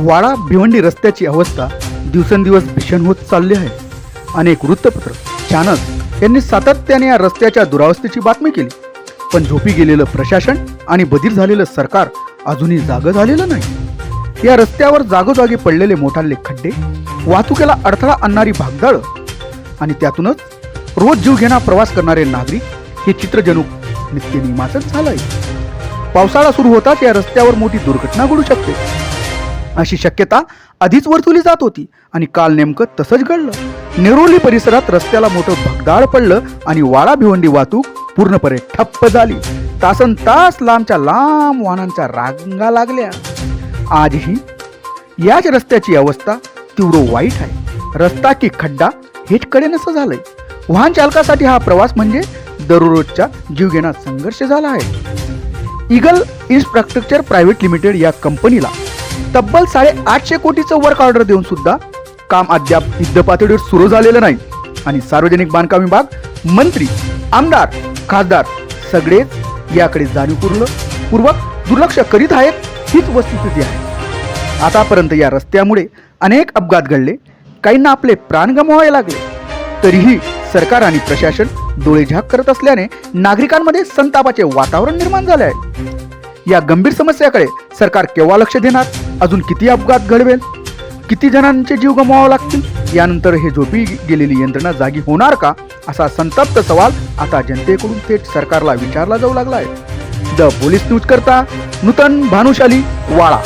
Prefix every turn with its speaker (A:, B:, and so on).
A: वाडा भिवंडी रस्त्याची अवस्था दिवसेंदिवस भीषण होत चालली आहे. अनेक वृत्तपत्र चॅनल यांनी सातत्याने या रस्त्याच्या दुरावस्थेची बातमी केली. पण झोपी गेलेलं प्रशासन आणि बधीर झालेलं सरकार अजूनही जागं झालेलं नाही. या रस्त्यावर जागोजागी पडलेले मोठाले खड्डे वाहतुकीला अडथळा आणणारी भागदाळ आणि त्यातूनच रोज जीव घेणा प्रवास करणारे नागरिक हे चित्र जणू नित्यनियमाचंच झालंय. पावसाळा सुरू होताच या रस्त्यावर मोठी दुर्घटना घडू शकते. अशी शक्यता आधीच वर्तवली जात होती. आणि काल नेमकं तसंच घडलं. नेरोली परिसरात रस्त्याला मोठं भगदाड पडलं आणि वाडा भिवंडी वाहतूक पूर्णपणे ठप्प झाली. तासन तास लांबच्या लांब वाहनांच्या रांगा लागल्या. आजही याच रस्त्याची अवस्था तीव्र वाईट आहे. रस्ता की खड्डा हेच कडे नसं झालंय. वाहन चालकासाठी हा प्रवास म्हणजे दररोजच्या जीवघेणा संघर्ष झाला आहे. इगल इन्फ्रास्ट्रक्चर प्रायव्हेट लिमिटेड या कंपनीला तब्बल साडेआठशे कोटीचं वर्क ऑर्डर देऊन सुद्धा काम अद्याप युद्ध पातळीवर सुरू झालेलं नाही. आणि सार्वजनिक बांधकाम विभाग मंत्री आमदार खासदार सगळेच याकडे जाणीवपूर्वक पूर्वक दुर्लक्ष करीत आहेत हीच वस्तुस्थिती आहे. आतापर्यंत या रस्त्यामुळे अनेक अपघात घडले. काहींना आपले प्राण गमवावे लागले. तरीही सरकार आणि प्रशासन डोळेझाक करत असल्याने नागरिकांमध्ये संतापाचे वातावरण निर्माण झाले आहे. या गंभीर समस्याकडे सरकार केव्हा लक्ष देणार? अजून किती अपघात घडवेल? किती जणांचे जीव गमवावे लागतील? यानंतर हे झोपी गेलेली यंत्रणा जागी होणार का? असा संतप्त सवाल आता जनतेकडून थेट सरकारला विचारला जाऊ लागला आहे द पोलीस न्यूज करता नूतन भानुशाली वाळा